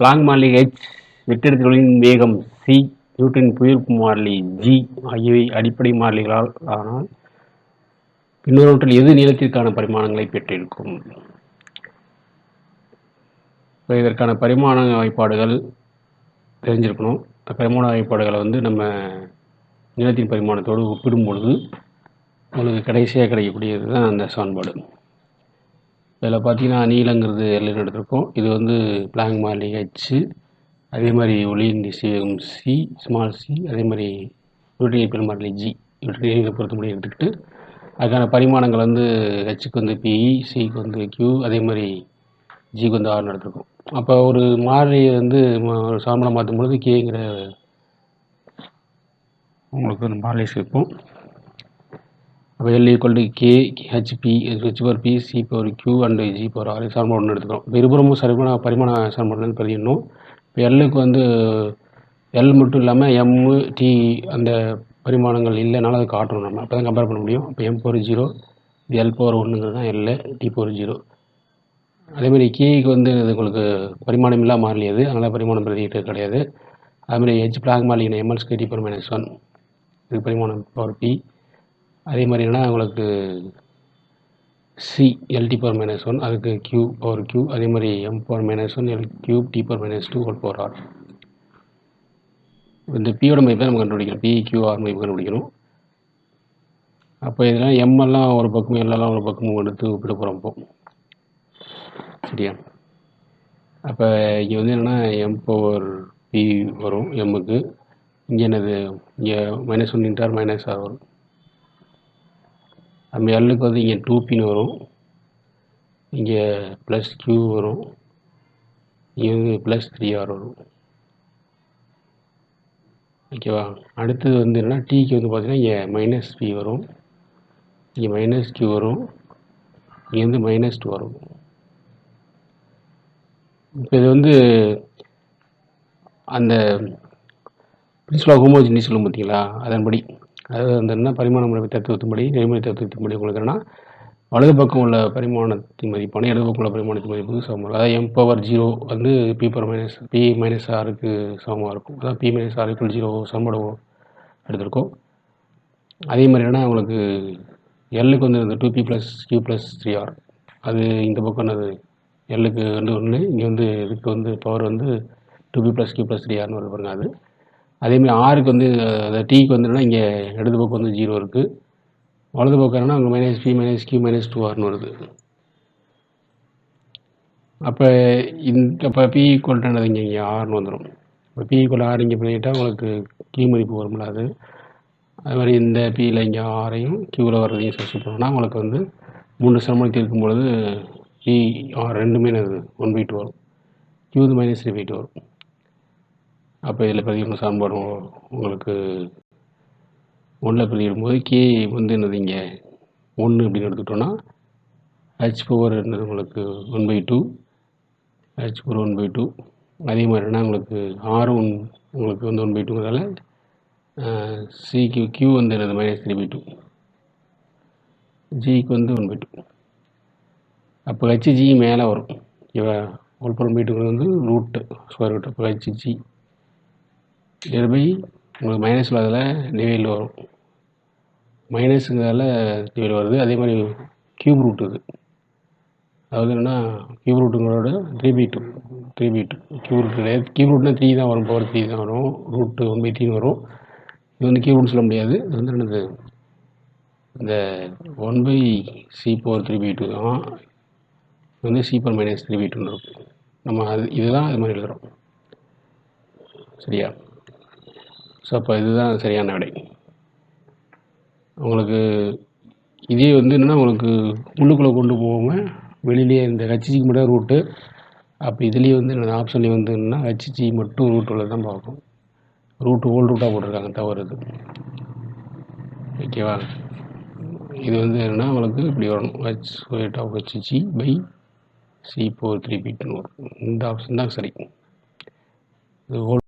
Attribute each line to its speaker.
Speaker 1: Blank மாறிலி H வெற்றிடத்தின் வேகம் சி நியூட்டன் புயல் மாறிலி ஜி ஆகியவை அடிப்படை மாறிலிகளால் ஆனால் இன்னொருவற்றில் எது நீளத்திற்கான பரிமாணங்களை பெற்றிருக்கும்? இதற்கான பரிமாண வாய்ப்பாடுகள் தெரிஞ்சிருக்கணும். பரிமாண வாய்ப்பாடுகளை வந்து நம்ம நிலத்தின் பரிமாணத்தோடு ஒப்பிடும் பொழுது உங்களுக்கு கடைசியாக கிடைக்கக்கூடியது தான் அந்த சமன்பாடு. இதில் பார்த்தீங்கன்னா நீலங்கிறது எல்லையில் எடுத்திருக்கோம். இது வந்து பிளாங் மாலி ஹெச்சு அதே மாதிரி ஒளியின் திசைவேகம் சி ஸ்மால் சி அதே மாதிரி நியூட்டனின் பெருமாறிலி ஜி இவற்றை பொறுத்த முடியும் எடுத்துக்கிட்டு அதுக்கான பரிமாணங்கள் வந்து ஹெச்சுக்கு வந்து பிஇ சிக்கு வந்து கியூ அதே மாதிரி ஜிக்கு வந்து ஆர்னு எடுத்திருக்கோம். அப்போ ஒரு மாறிலியை வந்து ஒரு சாமலை மாற்றும் பொழுது கேங்கிற உங்களுக்கு வந்து மாறிலி சேர்ப்போம். அப்போ L equal to K H P H power P C power Q and G power R சமன்பாடு ஒன்று எடுத்துக்கிறோம். இப்போ இருபுறமும் சரிமான பரிமாண சமன்பாடு பதியணும். இப்போ எல்லுக்கு வந்து எல் மட்டும் இல்லாமல் எம்மு டி அந்த பரிமாணங்கள் இல்லைனாலும் அதை காட்டணும் நம்ம. அப்போ தான் கம்பேர் பண்ண முடியும். இப்போ M power zero L power ஒன்றுங்கிறது தான் எல்லு டி பவர் ஜீரோ அதேமாதிரி கேக்கு வந்து இது உங்களுக்கு பரிமாணம் இல்லாம மாறிலி அது அதனால் பரிமாணம் பிரதிக்கிட்டு கிடையாது. அதுமாதிரி ஹெச் பிளாக் மாறிலின எம்எல் ஸ்கேடி பர் மைனஸ் ஒன் இது பரிமாணம் பவர் பி அதே மாதிரி என்னென்னா உங்களுக்கு C LT power minus one அதுக்கு கியூ பவர் கியூ அதே மாதிரி M power minus one L cube T power minus two whole power R இந்த பியோட மதிப்பை நம்ம கண்டுபிடிக்கணும். பி கியூ ஆர் மதிப்பு கண்டுபிடிக்கணும். அப்போ இதெல்லாம் எம் எல்லாம் ஒரு பக்கமும் எல்லாம் ஒரு பக்கமும் எடுத்து ஒப்பிட போகிறோம் இப்போ. சரியா? அப்போ இங்கே வந்து என்னென்னா எம் பவர் பி வரும் எம்முக்கு இங்கே என்னது? இங்கே minus one into minus R வரும். நம்ம எல்லுக்கு வந்து இங்கே டூ பின் வரும். இங்கே ப்ளஸ் க்யூ வரும். இங்கே வந்து ப்ளஸ் த்ரீ ஆர் வரும். ஓகேவா அடுத்தது வந்து என்னென்னா டீக்கு வந்து பார்த்திங்கன்னா இங்கே மைனஸ் பி வரும். இங்கே மைனஸ் கியூ வரும். இங்கே வந்து மைனஸ் டூ வரும். இப்போ இது வந்து அந்த பிரின்சிபல் ஹோமோஜினி சொல்லும் பார்த்தீங்களா அதன்படி. அதாவது அந்த என்ன பரிமாண முறை தத்துவத்தின்படி நெறிமுறை தத்துவத்தின்படி உங்களுக்கு என்னன்னா வலது பக்கம் உள்ள பரிமாணத்தின் மதிப்பான இடது பக்கம் உள்ள பரிமாணத்தின் மதிப்புக்கு சமம். அதாவது எம் பவர் ஜீரோ வந்து P power minus P minus ஆருக்கு சமமாக இருக்கும். அதாவது P minus R equal zero சமன்பாடு எடுத்திருக்கோம். அதே மாதிரி என்ன உங்களுக்கு எல்லுக்கு வந்து இந்த two P plus Q plus three R அது இந்த பக்கம் என்னது? எல்லுக்கு வந்து ஒன்று இங்கே வந்து இதுக்கு வந்து பவர் வந்து two P plus Q plus three ஆர்னு வருது பாருங்கள் அது. அதேமாதிரி ஆருக்கு வந்து அந்த டீக்கு வந்து இங்கே இடது பக்கம் வந்து ஜீரோ இருக்குது வலது பக்கம் அங்கே minus P minus Q minus two ஆர்னு வருது. அப்போ இந்த இப்போ பி ஈக்குவல் என்னது? இங்கே இங்கே ஆர்னு வந்துடும் இப்போ பி ஈக்குவல் ஆர் இங்கே பண்ணிக்கிட்டால் உங்களுக்கு கியூ மதிப்பு வரும்ல அது. அது மாதிரி இந்த பியில் இங்கே ஆரையும் கியூவில் வர்றதையும் சப்ஸ்டியூட் பண்ணோம்னா உங்களுக்கு வந்து மூன்று சமன்பாடு தீர்க்கும் பொழுது பி e, ஆர் ரெண்டுமே என்னது? ஒன் பை டூ வரும். கியூ வந்து மைனஸ் த்ரீ பை டூ வரும். அப்போ இதில் பதிவு சமன்பாடு உங்களுக்கு ஒன்றில் பதிவிடும்போது கே வந்து என்னது இங்கே ஒன்று அப்படின்னு எடுத்துக்கிட்டோன்னா ஹச் பவர் என்னது உங்களுக்கு one by two H power one by two அதே மாதிரினா உங்களுக்கு ஆர் ஒன் உங்களுக்கு வந்து ஒன் பை டூங்கிறதால சிக்கு கியூ வந்து என்னது மைனஸ் த்ரீ பை டூ ஜிக்கு வந்து ஒன் பை டூ அப்போ ஹெச் ஜி மேலே வரும். ஓகேவா ஒன் பை டூங்கிறது வந்து ரூட்டு ஸ்கொயர் ரூட் அப்போ ஹெச் ஜி பை உங்களுக்கு மைனஸ் இல்லாததில் டிவைடில் வரும். மைனஸுங்கிறதால டிவைட் வருது. அதே மாதிரி கியூப் ரூட் இது. அதாவது என்னென்னா cube ரூட்டுங்களோட three by two three by two cube root கிடையாது கியூப் ரூட்னா த்ரீ தான் வரும். பவர் த்ரீ தான் வரும். ரூட்டு ஒன் பை த்ரீன்னு வரும். இது வந்து கியூப் ரூட் சொல்ல முடியாது. இது வந்து என்னது? இந்த one by C power three by two தான். இது வந்து C power minus three by டூன்னு இருக்கும் நம்ம அது இதுதான் இது மாதிரி எழுதுகிறோம் சரியா? ஸோ அப்போ இதுதான் சரியான விடை. உங்களுக்கு இதே வந்து என்னென்னா உங்களுக்கு உள்ளுக்குள்ளே கொண்டு போகாமல் வெளியிலேயே இந்த ஹச்சிஜிக்கு மட்டும் ரூட்டு அப்போ இதுலேயே வந்து என்ன ஆப்ஷன்லேயே வந்து என்னன்னா ஹச்சிசி மட்டும் ரூட் உள்ள தான் பார்க்கும் ரூட்டு ஓல்டு ரூட்டாக போட்டிருக்காங்க தவறு இது ஓகேவா இது வந்து என்னென்னா உங்களுக்கு இப்படி வரணும். H white of HCC by C four three பீட்டுன்னு வரும் இந்த ஆப்ஷன் தான் சரி. இது ஓல்